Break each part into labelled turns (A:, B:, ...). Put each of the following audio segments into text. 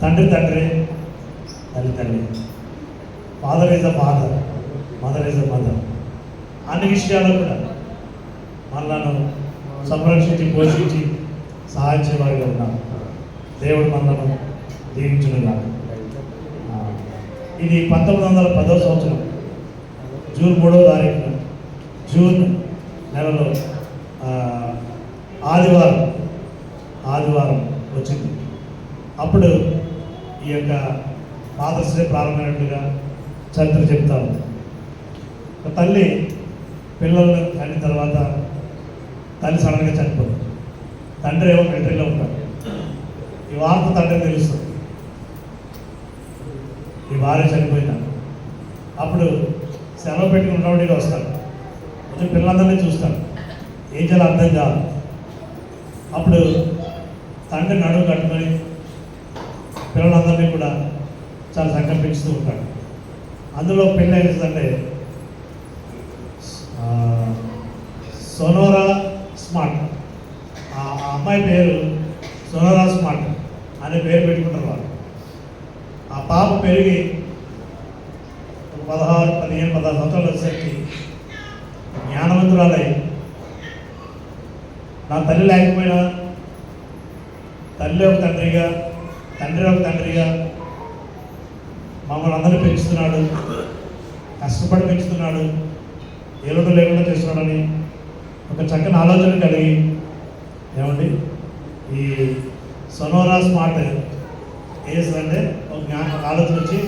A: తండ్రి తండ్రి తల్లి తల్లి father is a father mother is a mother అన్ని విషయాల్లో కూడా మనలను సంరక్షించి పోషించి సహాయించేవారుగా ఉన్నాం. దేవుడు మనలను దీవించునుగా ఇది పంతొమ్మిది వందల పదో సంవత్సరం జూన్ మూడో తారీఖున జూన్ నెలలో ఆదివారం ఆదివారం వచ్చింది. అప్పుడు ఈ యొక్క ఫాదర్స్ డే చరిత్ర చెప్తాము ఒక తల్లి పిల్లలను అయిన తర్వాత తల్లి సడన్గా చనిపోతుంది. తండ్రి ఏమో మిలిటరీలో ఉంటాడు. ఈ వార్త తండ్రికి తెలుస్తుంది. ఈ భార్య చనిపోయినా అప్పుడు సెలవు పెట్టుకుని ఉన్నవాడిగా వస్తాడు. కొంచెం పిల్లలందరినీ చూస్తాడు. ఏం చేయాలో అర్థం కాదు. అప్పుడు తండ్రి నడుము కట్టుకొని పిల్లలందరినీ కూడా చాలా సంకల్పిస్తూ ఉంటాడు అందులో పెళ్ళి ఏంటంటే సోనోరా స్మార్ట్. ఆ అమ్మాయి పేరు సోనోరా స్మార్ట్ అనే పేరు పెట్టుకుంటారు వాళ్ళు. ఆ పాప పెరిగి పదహారు పదిహేను పదహారు సంవత్సరాలు వచ్చేసరికి జ్ఞానవంతురాలై నా తల్లి లేకపోయినా తల్లి ఒక తండ్రిగా తండ్రి ఒక తండ్రిగా మమ్మల్ని అందరూ పెంచుతున్నాడు కష్టపడి పెంచుతున్నాడు ఏలుడు లేకుండా చేస్తున్నాడని ఒక చక్కని ఆలోచన కలిగి ఏమండి? ఈ సొనోరా స్మార్ట్ ఏం ఒక జ్ఞాన ఒక ఆలోచన వచ్చి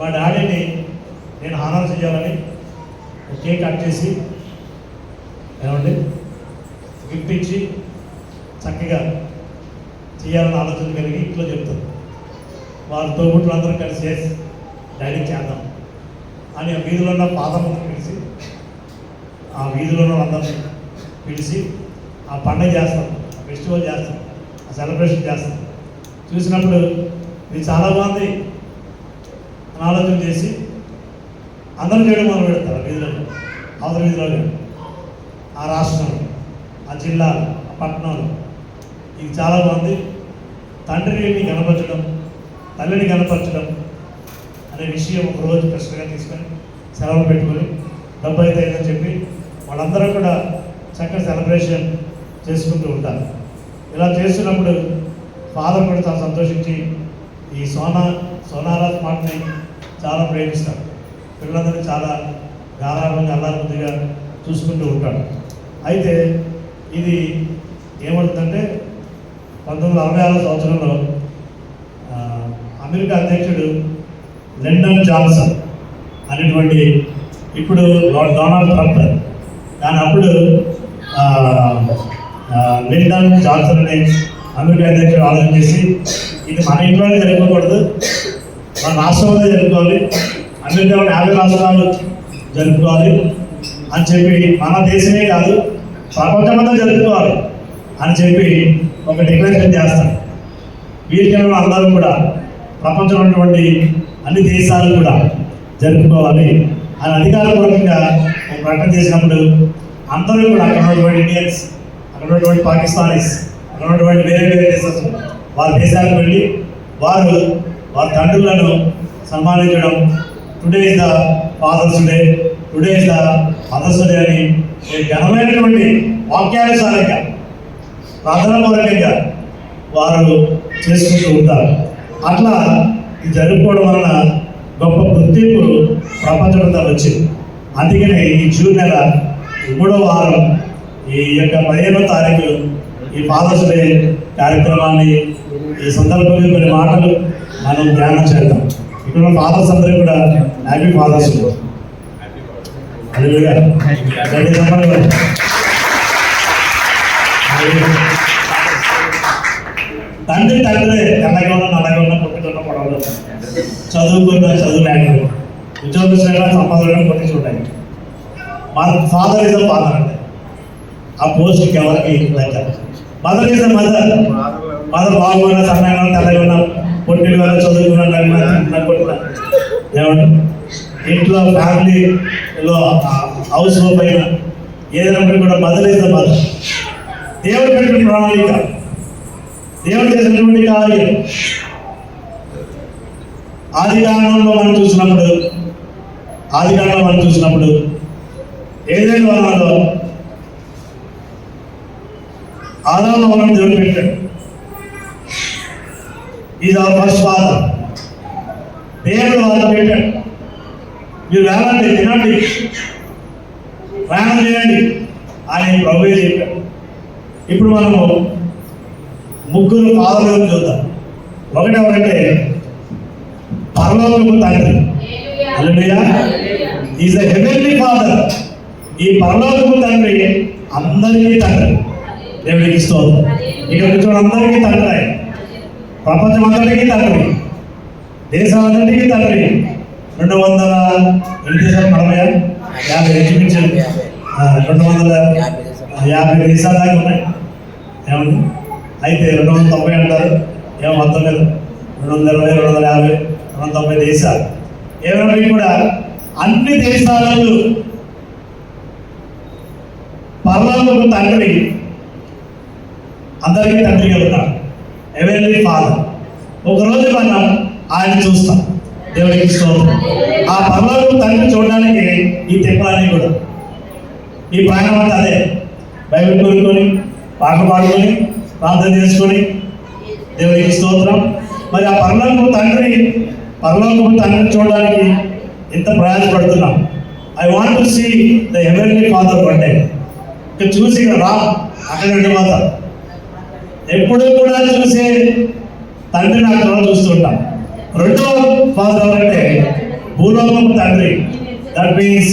A: మా డాడీని నేను హానర్ చేయాలని ఒక కేక్ కట్ చేసి ఏమండి? గిఫ్ట్ ఇచ్చి చక్కగా చేయాలని ఆలోచన కలిగి ఇంట్లో చెప్తారు. వారి తోబుట్లు అందరూ కలిసి చేసి డాడీ చేద్దాం. అని ఆ వీధిలో ఉన్న పాదములను పిలిచి ఆ వీధిలో ఉన్న అందరిని పిలిచి ఆ పండగ చేస్తాం ఆ ఫెస్టివల్ చేస్తాం ఆ సెలబ్రేషన్ చేస్తాం. చూసినప్పుడు ఇది చాలా బాగుంది అని ఆలోచన చేసి అందరూ చేయడం మొదలు పెడతారు ఆ వీధిలో అవతల వీధిలో ఆ రాష్ట్రంలో ఆ జిల్లా ఆ పట్టణంలో ఇది చాలా బాగుంది. తండ్రిని కనపరచడం తల్లిని కనపరచడం అనే విషయం ఒక రోజు ప్రశ్నగా తీసుకొని సెలవు పెట్టుకొని డెబ్బై అయితే చెప్పి వాళ్ళందరూ కూడా చక్కగా సెలబ్రేషన్ చేసుకుంటూ ఉంటారు. ఇలా చేస్తున్నప్పుడు ఫాదర్ కూడా చాలా సంతోషించి ఈ సోనా సోనారా పాటని చాలా ప్రేమిస్తాడు పిల్లలందరినీ చాలా గారాభంగా అల్లారుద్దిగా చూసుకుంటూ ఉంటాడు అయితే ఇది ఏమవుతుందంటే పంతొమ్మిది వందల అరవై ఆరో సంవత్సరంలో అమెరికా అధ్యక్షుడు లిండన్ జాన్సన్ అనేటువంటి ఇప్పుడు డొనాల్డ్ ట్రంప్ కానీ అప్పుడు లిండన్ జాన్సన్ అనే అమెరికా అధ్యక్షుడు ఆలోచన చేసి ఇది మన ఇంట్లోనే జరగకూడదు మన రాష్ట్రంలో జరుపుకోవాలి అమెరికాలో యాభై రాష్ట్రాలు జరుపుకోవాలి అని చెప్పి మన దేశమే కాదు ప్రపంచమంతా జరుపుకోవాలి అని చెప్పి ఒక డిక్లరేషన్ చేస్తాం. వీరికైనా అందరూ కూడా ప్రపంచంలో ఉన్నటువంటి అన్ని దేశాలు కూడా జరుపుకోవాలి. అని అధికారపూర్వకంగా ఒక ప్రకటన చేసినప్పుడు అందరూ కూడా అక్కడ ఉన్నటువంటి ఇండియన్స్ అక్కడ ఉన్నటువంటి పాకిస్తానీస్ అక్కడ ఉన్నటువంటి వేరే వేరే దేశాలు వారి దేశాలకు వెళ్ళి వారు వారి తండ్రులను సన్మానించడం. Today is the father's day today is the mother's day అని ఘనమైనటువంటి వాక్యానుసారంగా ప్రార్థనాపూర్వకంగా వారు చేసుకుంటూ ఉంటారు. అట్లా ఇది జరుపుకోవడం వలన గొప్ప గుర్తింపు ప్రపంచమంతా వచ్చింది. అందుకనే ఈ జూన్ నెల మూడో వారం ఈ యొక్క పదిహేనో తారీఖు ఈ ఫాదర్స్ డే కార్యక్రమాన్ని ఈ సందర్భంగా కొన్ని మాటలు మనం ధ్యానం చేద్దాం. ఇక్కడ ఉన్న ఫాదర్స్ అందరూ కూడా హ్యాపీ ఫాదర్స్ సంపన్నులు. తండ్రి తండ్రి తెల్లగా ఉన్న నల్లగా ఉన్న పుట్టుకున్న పొడవలు చదువుకున్న చదువు లేకుండా ఉద్యోగస్తులుగా సంపాదన కొన్ని చూడండి. మన ఫాదర్ ఇస్ ఫాదర్ అంటే ఆ పోస్ట్కి ఎవరికి లెక్క? మదర్ ఇస్ మదర్ మదర్ బాగున్నా సన్నగా తెల్లగా ఉన్న పొట్టిగా ఉన్న చదువుకున్న నవ్విన, తింటున్న, కొట్టిన. ఇంట్లో ఫ్యామిలీలో హౌస్ పైన ఏదైనా కూడా మదర్ ఇస్ మదర్ దేవుడు పెట్టిన ప్రణాళిక. దేవుడు చేసినటువంటి కార్యం. ఆది కారణంలో మనం చూసినప్పుడు ఆది కారణంలో మనం చూసినప్పుడు ఏదైనా వనాలో ఆదాము వనం దేవుడు పెట్టాడు ఇది ఆ ఫస్ట్ ఫాదర్ దేవుడు వాళ్ళు పెట్టాడు మీరు వెళ్ళండి తినండి ప్రయాణం చేయండి. ఆయన ప్రభు చెప్పాడు. ఇప్పుడు మనము ముగ్గురు ఫాదర్లను చూద్దాం. ఒకటి ఎవరంటే పరలోకపు తండ్రి. Hallelujah is a heavenly father ఈ పరలోకపు తండ్రి అందరికీ తండ్రి. దేవుడికి స్తోత్రం. ఇక్కడ కూర్చోని అందరికీ తండ్రి. ప్రపంచం అందరికీ తండ్రి. దేశాలందరికీ తండ్రి. రెండు వందల ఎన్ని దేశాలు మనమయ్యా యాభై. ఇంచుమించు రెండు వందల యాభై దేశాల దాకా ఉన్నాయి. ఏమండి? అయితే రెండు వందల తొంభై అంటారు. ఏమో మొత్తం లేదు రెండు వందల ఇరవై రెండు వందల యాభై రెండు వందల తొంభై దేశాలు. ఏమైనా కూడా అన్ని దేశాలలో పర్వాలకు తండ్రి. అందరికీ తండ్రిగా ఉన్నాడు ఎవరి ఫాదర్ ఒకరోజు మనం ఆయన చూస్తాం. దేవుడికి స్తోత్రం. ఆ పర్వాలకు తండ్రి చూడడానికి ఈ తిప్పలన్నీ కూడా. ఈ ప్రయాణం అంతా అదే. బైబిల్ కోరుకొని పాట పాడుకొని ప్రార్థన చేసుకొని దేవుడికి స్తోత్రం. మరి ఆ పరలోకపు తండ్రి పరలోకపు తండ్రిని చూడడానికి ఎంత ప్రయాసపడుతున్నాం. I want to see the heavenly father one day ఇక్కడ చూసి రా అక్కడ ఉండిపోతాం ఎప్పుడు కూడా చూసే తండ్రి నాకు చూస్తుంటాం. రెండో ఫాదర్ ఎవరంటే భూలోకపు తండ్రి. That means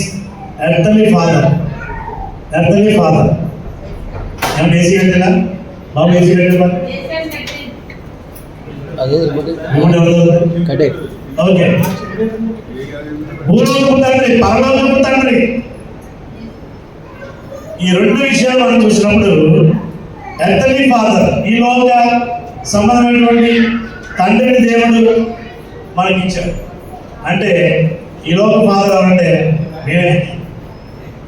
A: earthly father earthly father ఏమన్నా ఏసీ కట్టేలా? బాబు ఏసీ కట్టేలా?
B: అదే రిమోట్
A: రిమోట్ ఎవరు
B: కటే
A: ఓకే. భూలోకపు తండ్రి పరలోకపు తండ్రి ఈ రెండు విషయాలు మనం చూసినప్పుడు ఎర్తలీ ఫాదర్ ఈ లోక సంబంధమైనటువంటి తండ్రిని దేవుడు మనకి ఇచ్చాడు అంటే ఈ లోక ఫాదర్ ఎవరంటే నేనే.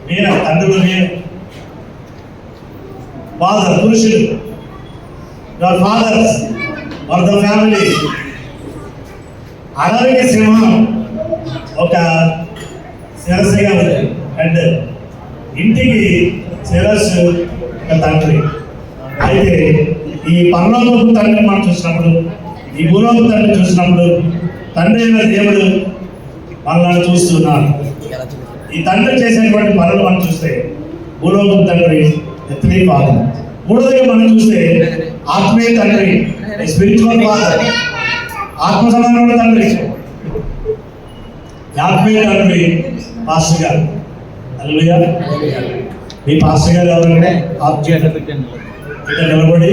A: నేనే తండ్రులు నేనే. ఫాదర్ పురుషులు your fathers are the family అడవికి సింహం ఒక శిరస్సుగా ఉంది. అండ్ ఇంటికి శిరస్సు ఒక తండ్రి. అయితే ఈ పరలోకపు తండ్రి మనం చూసినప్పుడు ఈ భూలోక తండ్రి చూసినప్పుడు తండ్రి అయిన దేవుడు మనల్ని చూస్తున్నాడు. ఈ తండ్రి చేసినటువంటి పనులు మనం చూస్తే భూలోకపు తండ్రి ఎత్తులీ ఫాదర్. మూడోదిగా మనం చూస్తే ఆత్మీయ తండ్రి స్పిరిచువల్ ఫాదర్ ఆత్మ సంబంధమైన తండ్రి. ఆత్మీయ తండ్రి పాస్టర్ గారు. హల్లెలూయా మీ పాస్టర్ గారు ఎవరంటే ఇక్కడ నిలబడి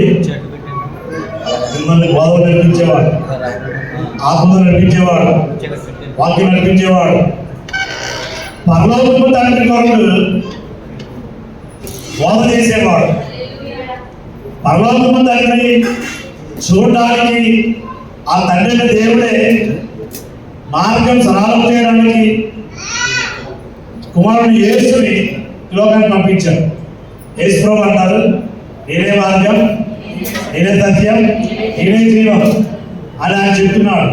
A: మిమ్మల్ని బోధన నడిపించేవాడు ఆత్మను నడిపించేవాడు వాక్యం నడిపించేవాడు. పరలోకపు తండ్రి కొరకు బోధ చేసేవాడు. పరలోకపు తండ్రి చూడడానికి ఆ తండ్రి దేవుడే మార్గం సరళం చేయడానికి కుమారుడు యేసుని లోకానికి పంపించాడు. యేసు ప్రభు అంటారు నేనే మార్గం నేనే సత్యం నేనే జీవం అని ఆయన చెప్తున్నాడు.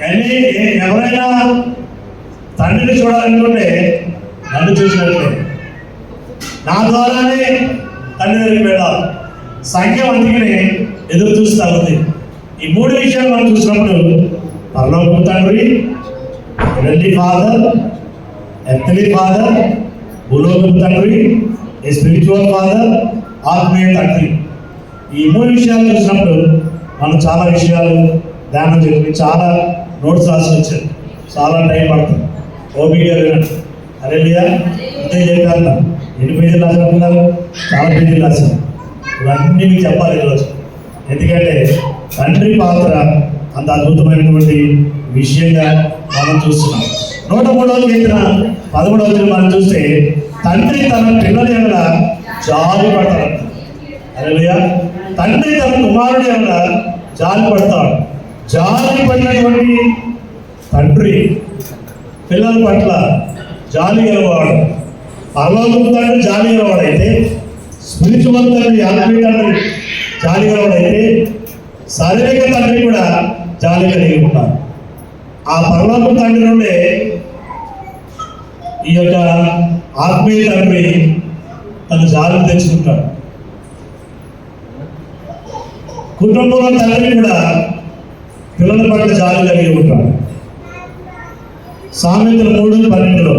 A: కానీ ఎవరైనా తండ్రిని చూడాలనుకుంటే నన్ను చూసినట్లే. నా ద్వారానే తండ్రి దగ్గరికి వెళ్ళాలి. సంఖ్య అందుకనే ఎదురు చూస్తా ఉంది. ఈ మూడు విషయాలు మనం చూసినప్పుడు పరలోకపు తండ్రి హెవెన్లీ ఫాదర్ ఎర్త్లీ ఫాదర్ భూలోకం తండ్రి ఏ స్పిరిచువల్ ఫాదర్ ఆత్మీయ తండ్రి. ఈ మూడు విషయాలు చూసినప్పుడు మనం చాలా విషయాలు ధ్యానం చేసి చాలా నోట్స్ రాసి వచ్చారు. చాలా టైం పడుతుంది. ఓపిక వినండి. అరే అంతే చెప్పారు ఎన్ని పేజీలు రాసుకుంటున్నారు చాలా పేజీలు రాశారు ఇవన్నీ మీకు చెప్పాలి ఈరోజు. ఎందుకంటే తండ్రి పాత్ర అంత అద్భుతమైనటువంటి విషయంగా మనం చూస్తున్నాం. నూట మూడవ కీర్తన పదమూడవ కీర్తన మనం చూస్తే తండ్రి తన పిల్లల ఏమైనా జాలి పడతాడు? హల్లెలూయా తండ్రి తన కుమారుడు ఎడల జాలి పడతాడు? జాలి పడినటువంటి తండ్రి పిల్లల పట్ల జాలి గలవాడు. పరలోకపు తండ్రి జాలి గలవాడైతే స్పిరిచువల్ తండ్రి ఆత్మీయ తండ్రి జాలి గలవాడైతే శారీరక తండ్రి కూడా జాలి కలిగి ఉంటారు ఆ పరలోక తండ్రి నుండే ఈ యొక్క ఆత్మీయ తండ్రి తన జాలి తెచ్చుకుంటాడు. కుటుంబంలో తండ్రి కూడా పిల్లల పట్ల జాలి కలిగి ఉంటాడు. సామెతలు మూడు పన్నెండులో